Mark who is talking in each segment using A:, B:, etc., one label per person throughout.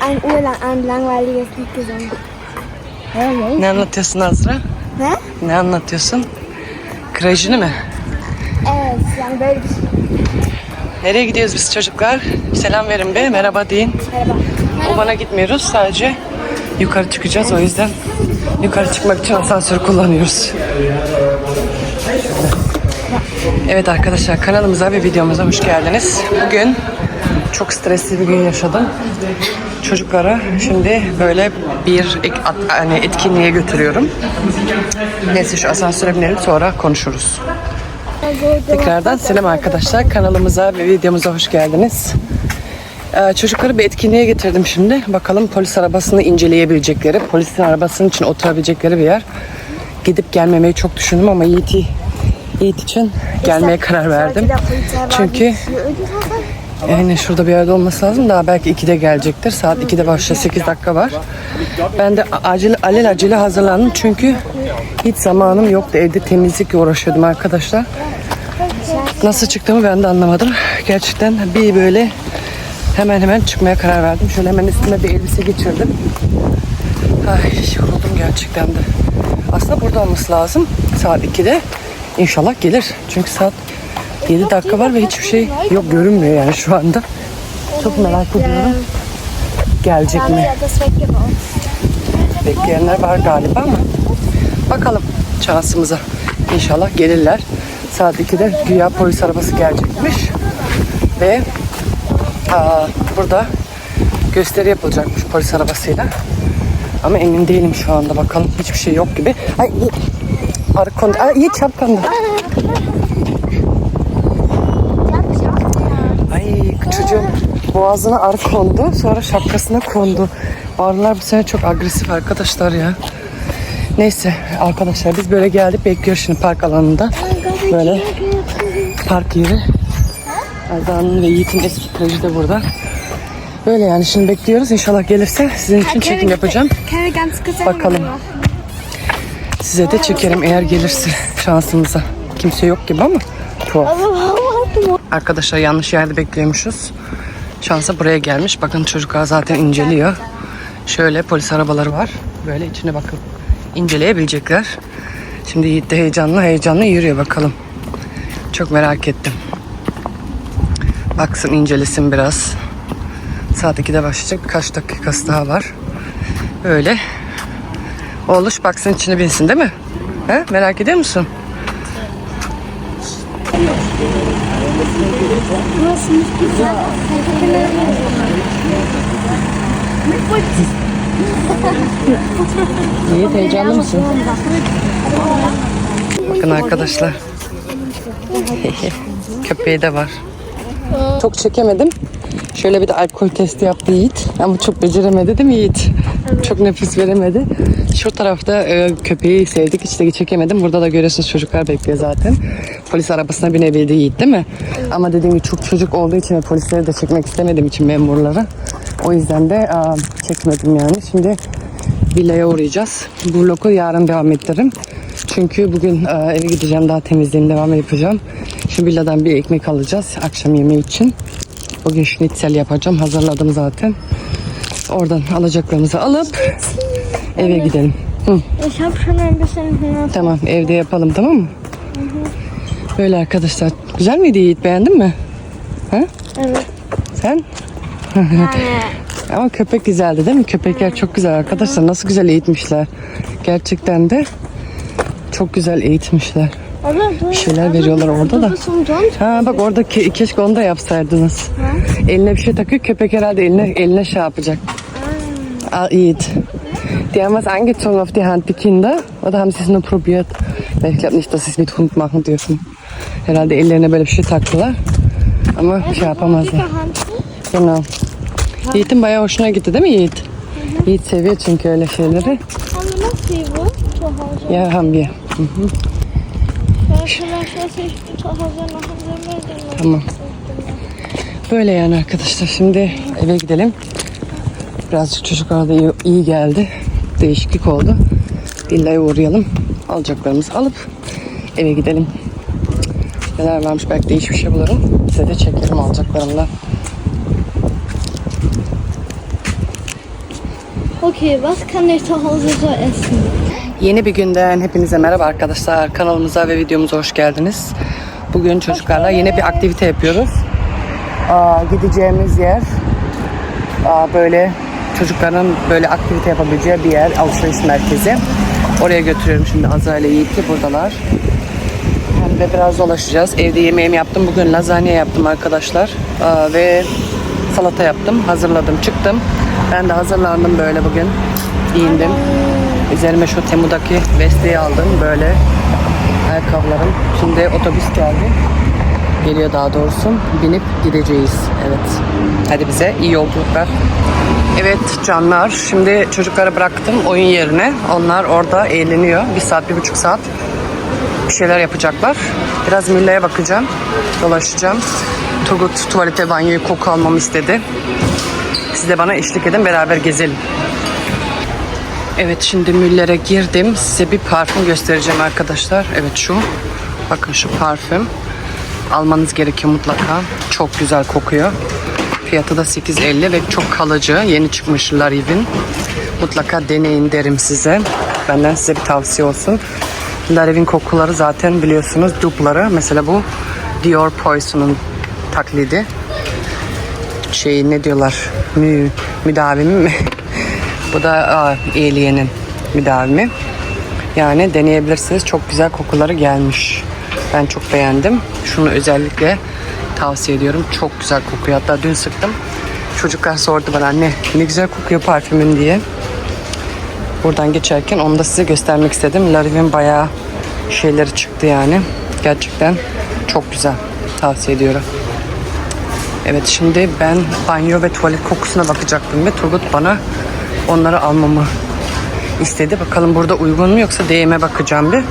A: ein urlang ein langweiliges Lied gesungen.
B: Ne anlatıyorsun Azra?
A: Ne?
B: Ne anlatıyorsun? Krajini mi?
A: Evet, yani böyle bir şey.
B: Nereye gidiyoruz biz çocuklar? Selam verin be, merhaba deyin.
A: Merhaba.
B: O bana gitmiyoruz, sadece yukarı çıkacağız. O yüzden yukarı çıkmak için asansörü kullanıyoruz. Evet arkadaşlar kanalımıza ve videomuza hoş geldiniz. Bugün çok stresli bir gün yaşadım. Çocuklara şimdi böyle bir hani etkinliğe götürüyorum. Neyse şu asansöre binelim sonra konuşuruz. Tekrardan selam arkadaşlar. Kanalımıza ve videomuza hoş geldiniz. Ee, çocukları bir etkinliğe getirdim şimdi. Bakalım polis arabasını inceleyebilecekleri, polisin arabasının için oturabilecekleri bir yer. Gidip gelmemeyi çok düşündüm ama Yiğit'i Yiğit için gelmeye karar verdim. Çünkü yani şurada bir yerde olması lazım. Daha belki 2'de gelecektir. Saat 2'de başlıyor. 8 dakika var. Ben de acil alel acele hazırlandım. Çünkü hiç zamanım yoktu. Evde temizlikle uğraşıyordum arkadaşlar. Nasıl çıktığımı ben de anlamadım. Gerçekten bir böyle hemen hemen çıkmaya karar verdim. Şöyle hemen üstüme bir elbise geçirdim. Ay yoruldum gerçekten de. Aslında burada olması lazım. Saat 2'de. İnşallah gelir. Çünkü saat 7 dakika var ve hiçbir şey yok görünmüyor yani şu anda. Çok merak ediyorum. Gelecek mi? Bekleyenler var galiba ama bakalım şansımıza. İnşallah gelirler. Saat 2'de güya polis arabası gelecekmiş. Ve aa, burada gösteri yapılacakmış polis arabasıyla. Ama emin değilim şu anda bakalım. Hiçbir şey yok gibi. Ay. Arı kondu. Ay iyi çapkandı. Ay çocuğun boğazına arı kondu. Sonra şapkasına kondu. Arılar bu sene çok agresif arkadaşlar ya. Neyse arkadaşlar biz böyle geldik bekliyoruz şimdi park alanında. Böyle park yeri. Erda'nın ve Yiğit'in eski plajı da burada. Böyle yani şimdi bekliyoruz. İnşallah gelirse sizin için çekim yapacağım. Bakalım. Size de çekerim eğer gelirse şansımıza. Kimse yok gibi ama tuhaf. Arkadaşlar yanlış yerde bekliyormuşuz. Şansa buraya gelmiş. Bakın çocuklar zaten inceliyor. Şöyle polis arabaları var. Böyle içine bakın. inceleyebilecekler. Şimdi Yiğit de heyecanlı heyecanlı yürüyor bakalım. Çok merak ettim. Baksın incelesin biraz. Saat 2'de başlayacak. Birkaç dakikası daha var. Öyle. Oğluş baksın içine binsin değil mi? He? Merak ediyor musun? Yiğit heyecanlı mısın? Bakın arkadaşlar. Köpeği de var. Çok çekemedim. Şöyle bir de alkol testi yaptı Yiğit. Ama çok beceremedi değil mi Yiğit? Çok nefes veremedi. Şu tarafta e, köpeği sevdik. De çekemedim. Burada da görüyorsunuz çocuklar bekliyor zaten. Polis arabasına binebildi Yiğit değil mi? Ama dediğim gibi çok çocuk olduğu için ve polisleri de çekmek istemediğim için memurları. O yüzden de aa, çekmedim yani. Şimdi villaya uğrayacağız. Bu vlogu yarın devam ettiririm. Çünkü bugün e, eve gideceğim daha temizliğini devam yapacağım. Şu villadan bir ekmek alacağız akşam yemeği için. Bugün schnitzel yapacağım. Hazırladım zaten. Oradan alacaklarımızı alıp eve gidelim. Hı,
A: bisschen Hunger.
B: tamam evde yapalım tamam mı? Böyle arkadaşlar. Güzel miydi Yiğit beğendin mi? Ha?
A: Evet.
B: Sen?
A: Yani
B: Ama köpek güzeldi değil mi? Köpekler çok güzel arkadaşlar. Nasıl güzel eğitmişler. Gerçekten de çok güzel eğitmişler. Bir şeyler veriyorlar orada da. Ha bak orada ke- keşke onu da yapsaydınız. Eline bir şey takıyor. Köpek herhalde eline eline şey yapacak. Al Yiğit. Die haben was angezogen auf die Hand, die Kinder. Oder haben sie es nur probiert? Weil Ich glaube nicht, dass sie es mit Hund machen dürfen. Herhalde ellerine böyle bir şey taktılar. Ama şey yapamazlar. Genau. Yiğit'in bayağı hoşuna gitti değil mi Yiğit? Yiğit seviyor çünkü öyle şeyleri. Ya haben wir.
A: Ja, will.
B: Tamam. Böyle yani arkadaşlar. Şimdi eve gidelim. Birazcık çocuklara da iyi, iyi geldi. Değişiklik oldu. Villaya uğrayalım. Alacaklarımızı alıp eve gidelim. Neler varmış belki değişik bir şey bulurum. Size de çekerim alacaklarımla.
A: Okay, was kann ich zu Hause so essen?
B: Yeni bir günden hepinize merhaba arkadaşlar. Kanalımıza ve videomuza hoş geldiniz. Bugün çocuklarla yeni bir aktivite yapıyoruz. Aa, gideceğimiz yer aa, böyle çocukların böyle aktivite yapabileceği bir yer, alışveriş merkezi. Oraya götürüyorum şimdi Azra ile buradalar. Hem de biraz dolaşacağız. Evde yemeğimi yaptım. Bugün lazanya yaptım arkadaşlar. Aa, ve salata yaptım. Hazırladım. Çıktım. Ben de hazırlandım böyle bugün. Giyindim. Üzerime şu Temu'daki vesteyi aldım. Böyle ayakkabılarım. Şimdi otobüs geldi. Geliyor daha doğrusu. Binip gideceğiz. Evet. Hadi bize iyi yolculuklar. Evet canlar. Şimdi çocukları bıraktım oyun yerine. Onlar orada eğleniyor. Bir saat, bir buçuk saat bir şeyler yapacaklar. Biraz Milla'ya bakacağım. Dolaşacağım. Turgut tuvalete banyoyu koku almamı istedi. Siz de bana eşlik edin beraber gezelim. Evet şimdi Müller'e girdim. Size bir parfüm göstereceğim arkadaşlar. Evet şu. Bakın şu parfüm. Almanız gerekiyor mutlaka. Çok güzel kokuyor. Fiyatı da 8.50 ve çok kalıcı. Yeni çıkmış Lariv'in. Mutlaka deneyin derim size. Benden size bir tavsiye olsun. Lariv'in kokuları zaten biliyorsunuz dupları. Mesela bu Dior Poison'un taklidi. Şey ne diyorlar? Mü, müdavimi mi? Bu da aa, Alien'in müdavimi. Yani deneyebilirsiniz. Çok güzel kokuları gelmiş. Ben çok beğendim. Şunu özellikle tavsiye ediyorum. Çok güzel kokuyor. Hatta dün sıktım. Çocuklar sordu bana anne ne güzel kokuyor parfümün diye. Buradan geçerken onu da size göstermek istedim. Lariv'in bayağı şeyleri çıktı yani. Gerçekten çok güzel. Tavsiye ediyorum. Evet şimdi ben banyo ve tuvalet kokusuna bakacaktım ve Turgut bana onları almamı istedi. Bakalım burada uygun mu yoksa DM'e bakacağım bir.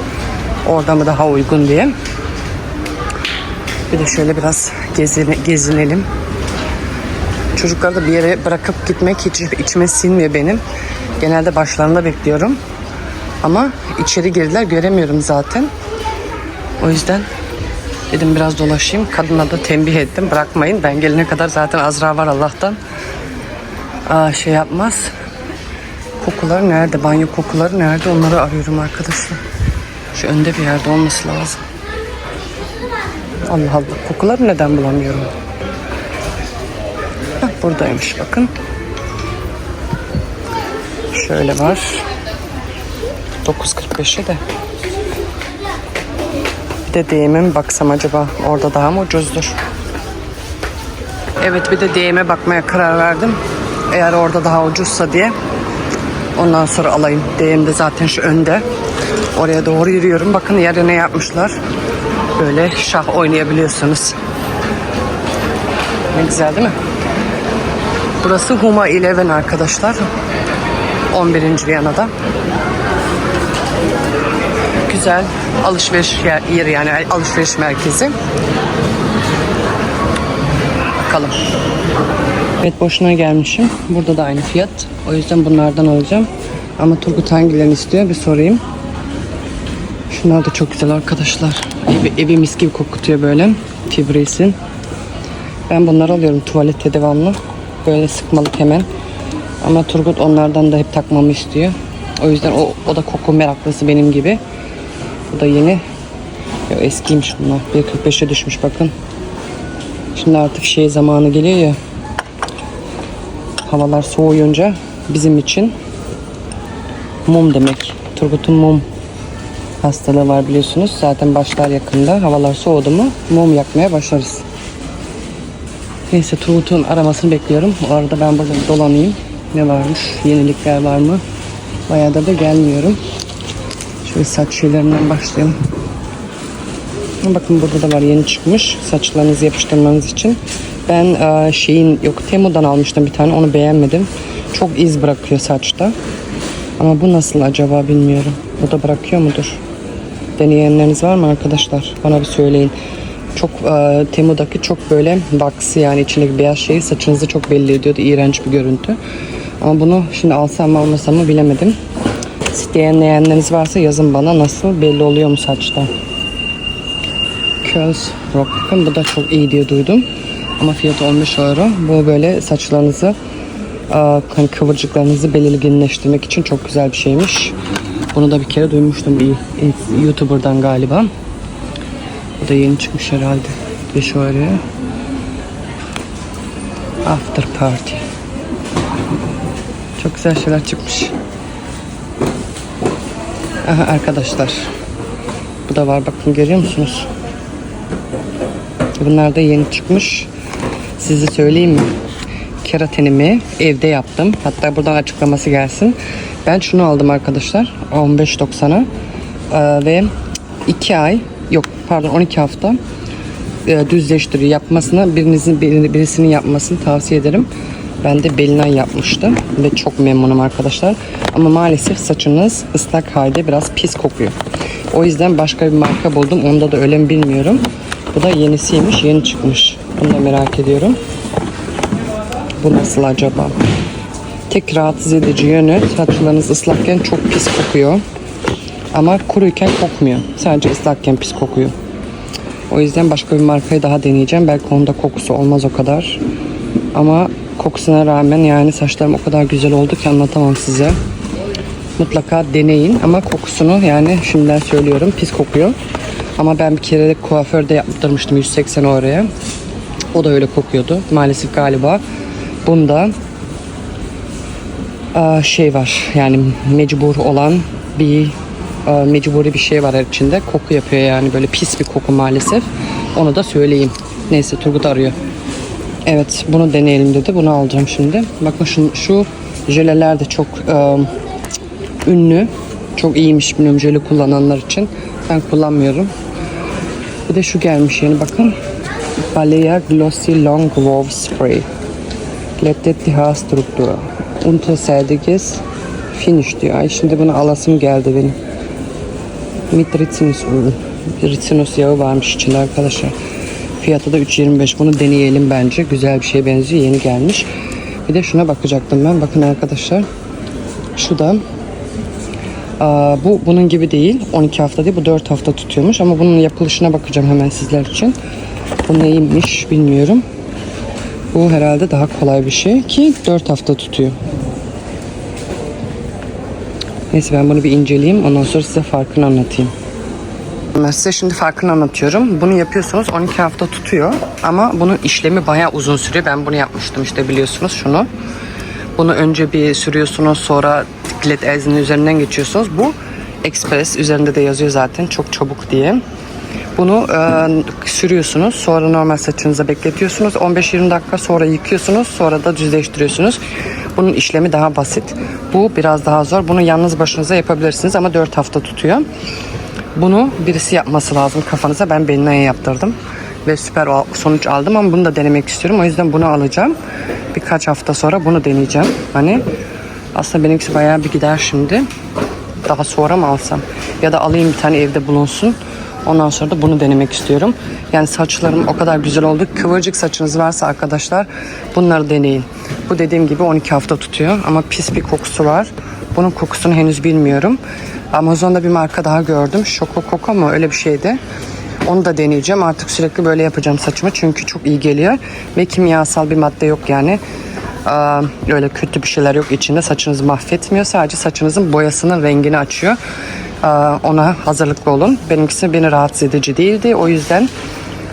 B: Orada mı daha uygun diye. Bir de şöyle biraz gezine, gezinelim. Çocukları da bir yere bırakıp gitmek hiç içime sinmiyor benim. Genelde başlarında bekliyorum. Ama içeri girdiler göremiyorum zaten. O yüzden dedim biraz dolaşayım. Kadına da tembih ettim. Bırakmayın. Ben gelene kadar zaten Azra var Allah'tan. Aa, şey yapmaz. Kokular nerede? Banyo kokuları nerede? Onları arıyorum arkadaşlar. Şu önde bir yerde olması lazım. Allah Allah. Kokuları neden bulamıyorum? Heh, buradaymış bakın. Şöyle var. 9.45'e de. Bir de DM'e baksam acaba? Orada daha mı ucuzdur? Evet bir de DM'e bakmaya karar verdim. Eğer orada daha ucuzsa diye. Ondan sonra alayım. DM'de zaten şu önde. Oraya doğru yürüyorum. Bakın yere ne yapmışlar. Böyle şah oynayabiliyorsunuz. Ne güzel değil mi? Burası Huma Eleven arkadaşlar. 11. Viyana'da. Güzel alışveriş yer- yeri yani alışveriş merkezi. Bakalım. Evet boşuna gelmişim. Burada da aynı fiyat. O yüzden bunlardan alacağım. Ama Turgut hangilerini istiyor bir sorayım. Şunlar da çok güzel arkadaşlar. Evi, evi mis gibi kokutuyor böyle. Fibrisin. Ben bunları alıyorum tuvalete devamlı. Böyle sıkmalık hemen. Ama Turgut onlardan da hep takmamı istiyor. O yüzden o, o da koku meraklısı benim gibi. Bu da yeni. Ya eskiymiş bunlar. 1.45'e düşmüş bakın. Şimdi artık şey zamanı geliyor ya. Havalar soğuyunca bizim için mum demek. Turgut'un mum hastalığı var biliyorsunuz. Zaten başlar yakında. Havalar soğudu mu mum yakmaya başlarız. Neyse Turgut'un aramasını bekliyorum. O arada ben burada dolanayım. Ne varmış? Yenilikler var mı? Bayağı da da gelmiyorum. Şöyle saç şeylerinden başlayalım. Bakın burada da var yeni çıkmış. Saçlarınızı yapıştırmanız için. Ben e, şeyin yok Temu'dan almıştım bir tane. Onu beğenmedim. Çok iz bırakıyor saçta. Ama bu nasıl acaba bilmiyorum. Bu da bırakıyor mudur? Deneyenleriniz var mı arkadaşlar? Bana bir söyleyin. Çok e, Temu'daki çok böyle boxy yani içindeki beyaz şeyi saçınızı çok belli ediyordu. İğrenç bir görüntü. Ama bunu şimdi alsam mı almasam mı bilemedim. İsteyenleriniz varsa yazın bana nasıl belli oluyor mu saçta? Curls Rock. Bakın bu da çok iyi diye duydum. Ama fiyatı 15 euro. Bu böyle saçlarınızı Aa, hani kıvırcıklarınızı belirginleştirmek için çok güzel bir şeymiş. Bunu da bir kere duymuştum bir YouTuber'dan galiba. Bu da yeni çıkmış herhalde. Bir şöyle. After party. Çok güzel şeyler çıkmış. Aha arkadaşlar. Bu da var bakın görüyor musunuz? Bunlar da yeni çıkmış. Size söyleyeyim mi? Keratenimi evde yaptım. Hatta buradan açıklaması gelsin. Ben şunu aldım arkadaşlar. 15.90'a. Ee, ve 2 ay yok pardon 12 hafta e, düzleştiri yapmasına birinizin birini- birisinin yapmasını tavsiye ederim. Ben de Belinay yapmıştım ve çok memnunum arkadaşlar. Ama maalesef saçınız ıslak halde biraz pis kokuyor. O yüzden başka bir marka buldum. Onda da öyle mi bilmiyorum. Bu da yenisiymiş, yeni çıkmış. Bunu da merak ediyorum. Bu nasıl acaba? Tek rahatsız edici yönü saçlarınız ıslakken çok pis kokuyor. Ama kuruyken kokmuyor. Sadece ıslakken pis kokuyor. O yüzden başka bir markayı daha deneyeceğim. Belki onda kokusu olmaz o kadar. Ama kokusuna rağmen yani saçlarım o kadar güzel oldu ki anlatamam size. Mutlaka deneyin ama kokusunu yani şimdiden söylüyorum pis kokuyor. Ama ben bir kere de kuaförde yaptırmıştım 180 oraya. O da öyle kokuyordu. Maalesef galiba bunda aa, şey var yani mecbur olan bir aa, mecburi bir şey var içinde. Koku yapıyor yani böyle pis bir koku maalesef. Onu da söyleyeyim. Neyse Turgut arıyor. Evet bunu deneyelim dedi. Bunu alacağım şimdi. Bakın şu, şu jöleler de çok aa, ünlü. Çok iyiymiş bilmiyorum jöle kullananlar için. Ben kullanmıyorum. Bir de şu gelmiş yeni bakın. Balea Glossy Long Wow Spray. Glättet die Haarstruktur. Unterseidiges Finish diyor. Ay şimdi bunu alasım geldi benim. Mit Ricinus Öl. Ricinus yağı varmış içinde arkadaşlar. Fiyatı da 3.25. Bunu deneyelim bence. Güzel bir şeye benziyor. Yeni gelmiş. Bir de şuna bakacaktım ben. Bakın arkadaşlar. Şu da Aa, bu bunun gibi değil. 12 hafta değil. Bu 4 hafta tutuyormuş. Ama bunun yapılışına bakacağım hemen sizler için. Bu neymiş bilmiyorum. Bu herhalde daha kolay bir şey ki 4 hafta tutuyor. Neyse ben bunu bir inceleyeyim. Ondan sonra size farkını anlatayım. Ben size şimdi farkını anlatıyorum. Bunu yapıyorsunuz 12 hafta tutuyor. Ama bunun işlemi bayağı uzun sürüyor. Ben bunu yapmıştım işte biliyorsunuz şunu. Bunu önce bir sürüyorsunuz sonra diklet elzinin üzerinden geçiyorsunuz. Bu Express üzerinde de yazıyor zaten çok çabuk diye. Bunu e, sürüyorsunuz. Sonra normal saçınıza bekletiyorsunuz. 15-20 dakika sonra yıkıyorsunuz. Sonra da düzleştiriyorsunuz. Bunun işlemi daha basit. Bu biraz daha zor. Bunu yalnız başınıza yapabilirsiniz ama 4 hafta tutuyor. Bunu birisi yapması lazım kafanıza. Ben Belina'ya yaptırdım. Ve süper sonuç aldım ama bunu da denemek istiyorum. O yüzden bunu alacağım. Birkaç hafta sonra bunu deneyeceğim. Hani aslında benimkisi bayağı bir gider şimdi. Daha sonra mı alsam? Ya da alayım bir tane evde bulunsun. Ondan sonra da bunu denemek istiyorum. Yani saçlarım o kadar güzel oldu. Kıvırcık saçınız varsa arkadaşlar bunları deneyin. Bu dediğim gibi 12 hafta tutuyor ama pis bir kokusu var. Bunun kokusunu henüz bilmiyorum. Amazon'da bir marka daha gördüm. Şoko Koko mu öyle bir şeydi. Onu da deneyeceğim. Artık sürekli böyle yapacağım saçımı çünkü çok iyi geliyor. Ve kimyasal bir madde yok yani. Aa, öyle kötü bir şeyler yok içinde. Saçınızı mahvetmiyor. Sadece saçınızın boyasının rengini açıyor. Ona hazırlıklı olun. Benimkisi beni rahatsız edici değildi. O yüzden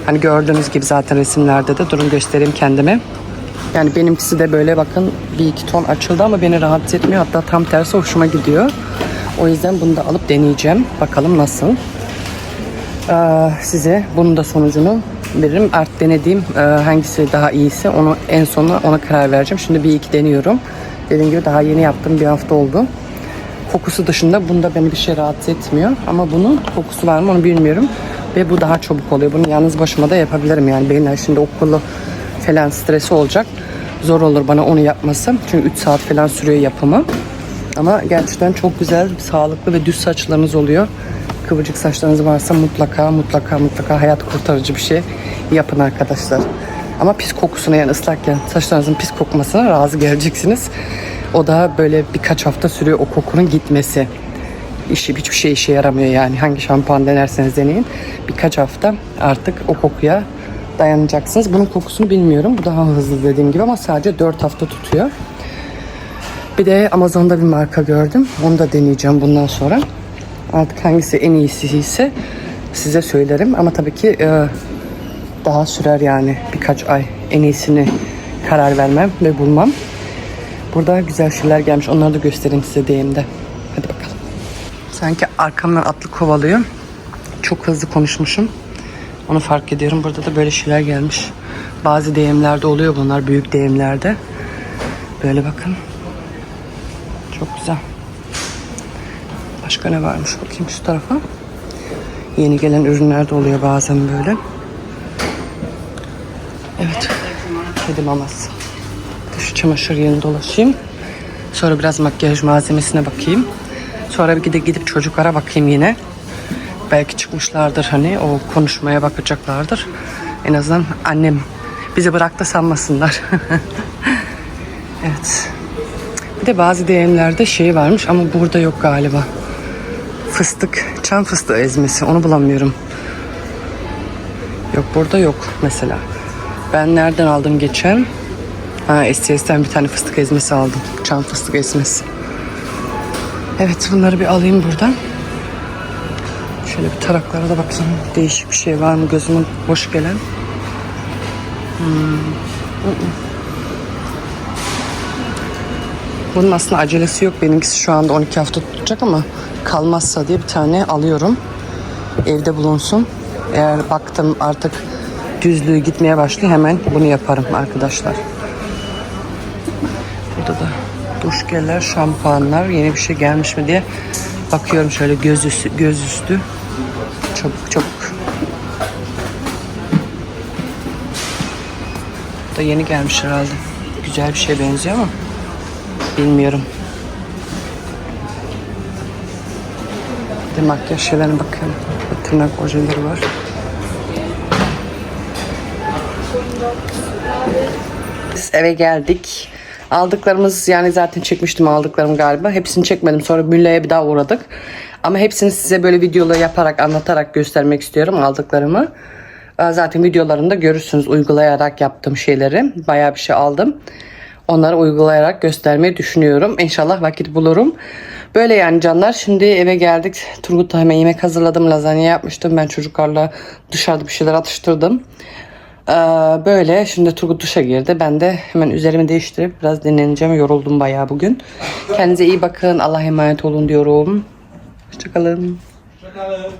B: hani gördüğünüz gibi zaten resimlerde de durun göstereyim kendime. Yani benimkisi de böyle bakın bir iki ton açıldı ama beni rahatsız etmiyor. Hatta tam tersi hoşuma gidiyor. O yüzden bunu da alıp deneyeceğim. Bakalım nasıl. Ee, size bunun da sonucunu veririm. Art denediğim e, hangisi daha iyiyse onu en sonuna ona karar vereceğim. Şimdi bir iki deniyorum. Dediğim gibi daha yeni yaptım bir hafta oldu. Kokusu dışında bunda beni bir şey rahatsız etmiyor. Ama bunun kokusu var mı onu bilmiyorum. Ve bu daha çabuk oluyor. Bunu yalnız başıma da yapabilirim. Yani benim şimdi okulu falan stresi olacak. Zor olur bana onu yapması. Çünkü 3 saat falan sürüyor yapımı. Ama gerçekten çok güzel, sağlıklı ve düz saçlarınız oluyor. Kıvırcık saçlarınız varsa mutlaka mutlaka mutlaka hayat kurtarıcı bir şey yapın arkadaşlar. Ama pis kokusuna yani ıslakken saçlarınızın pis kokmasına razı geleceksiniz. O da böyle birkaç hafta sürüyor o kokunun gitmesi. İşi hiçbir şey işe yaramıyor yani. Hangi şampuan denerseniz deneyin. Birkaç hafta artık o kokuya dayanacaksınız. Bunun kokusunu bilmiyorum. Bu daha hızlı dediğim gibi ama sadece 4 hafta tutuyor. Bir de Amazon'da bir marka gördüm. Onu da deneyeceğim bundan sonra. Artık hangisi en iyisi ise size söylerim. Ama tabii ki e, daha sürer yani birkaç ay en iyisini karar vermem ve bulmam. Burada güzel şeyler gelmiş. Onları da göstereyim size DM'de. Hadi bakalım. Sanki arkamdan atlı kovalıyor. Çok hızlı konuşmuşum. Onu fark ediyorum. Burada da böyle şeyler gelmiş. Bazı DM'lerde oluyor bunlar. Büyük DM'lerde. Böyle bakın. Çok güzel. Başka ne varmış bakayım şu tarafa. Yeni gelen ürünler de oluyor bazen böyle. Evet. Kedi maması. Şu çamaşır yerini dolaşayım. Sonra biraz makyaj malzemesine bakayım. Sonra bir de gidip çocuklara bakayım yine. Belki çıkmışlardır hani o konuşmaya bakacaklardır. En azından annem bizi bıraktı sanmasınlar. evet. Bir de bazı DM'lerde şey varmış ama burada yok galiba. Fıstık, çam fıstığı ezmesi onu bulamıyorum. Yok burada yok mesela. Ben nereden aldım geçen? Ha STS'ten bir tane fıstık ezmesi aldım. Çam fıstık ezmesi. Evet bunları bir alayım buradan. Şöyle bir taraklara da bakayım. Değişik bir şey var mı gözümün boş gelen. Hmm. Bunun aslında acelesi yok. Benimkisi şu anda 12 hafta tutacak ama kalmazsa diye bir tane alıyorum. Evde bulunsun. Eğer baktım artık düzlüğü gitmeye başlıyor hemen bunu yaparım arkadaşlar. Burada da duş geller, şampuanlar yeni bir şey gelmiş mi diye bakıyorum şöyle göz üstü, göz üstü. Çabuk çabuk. Bu da yeni gelmiş herhalde. Güzel bir şeye benziyor ama bilmiyorum. Bir makyaj şeylerine bakıyorum. Tırnak ojeleri var. Biz eve geldik. Aldıklarımız yani zaten çekmiştim aldıklarım galiba. Hepsini çekmedim. Sonra Mülle'ye bir daha uğradık. Ama hepsini size böyle videola yaparak anlatarak göstermek istiyorum aldıklarımı. Zaten videolarında görürsünüz uygulayarak yaptığım şeyleri. Bayağı bir şey aldım. Onları uygulayarak göstermeyi düşünüyorum. İnşallah vakit bulurum. Böyle yani canlar. Şimdi eve geldik. Turgut'ta hemen yemek hazırladım. Lazanya yapmıştım. Ben çocuklarla dışarıda bir şeyler atıştırdım. Ee, böyle şimdi Turgut duşa girdi. Ben de hemen üzerimi değiştirip biraz dinleneceğim. Yoruldum bayağı bugün. Kendinize iyi bakın. Allah'a emanet olun diyorum. Hoşçakalın.
C: Hoşçakalın.